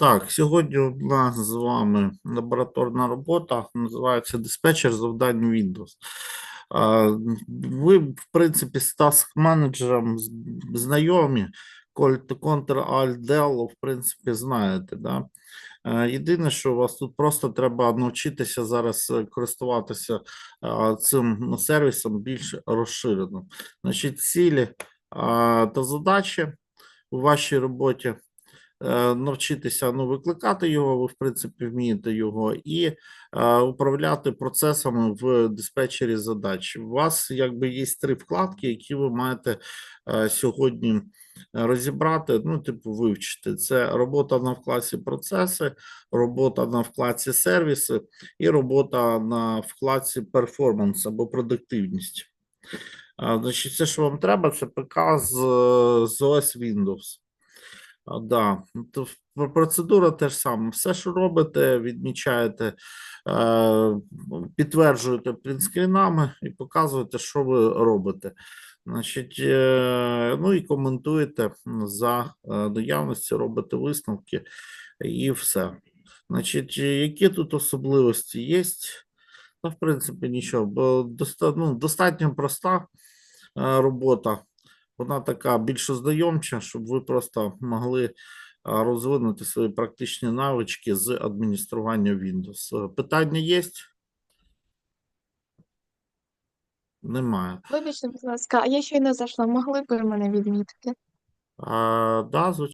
Так, сьогодні у нас з вами лабораторна робота, називається диспетчер завдань Windows. Ви, в принципі, з task-менеджером з- знайомі, Ctrl-Alt-Del, в принципі, знаєте, да? Е, Єдине, що у вас тут просто треба навчитися зараз е, користуватися цим ну, сервісом більш розширено. Значить, цілі та задачі у вашій роботі е, навчитися ну, викликати його, ви в принципі вмієте його, і е, управляти процесами в диспетчері задач. У вас якби є три вкладки, які ви маєте е, сьогодні розібрати, ну, типу, вивчити. Це робота на вкладці процеси, робота на вкладці сервіси і робота на вкладці перформанс або продуктивність. Значить, все, що вам треба, це ПК з, з OS Windows. Да, ну, то процедура теж саме. Все, що робите, відмічаєте, е, підтверджуєте принтскрінами і показуєте, що ви робите. Значить, е, ну і коментуєте за е, наявності, робите висновки і все. Значить, які тут особливості є? Та, в принципі, нічого, бо доста, ну, достатньо проста робота. Вона така більш ознайомча, щоб ви просто могли розвинути свої практичні навички з адміністрування Windows. Е, Питання є? Немає. Вибачте, будь ласка, а я щойно зайшла. Могли б ви мене відмітити? А, да, звичайно.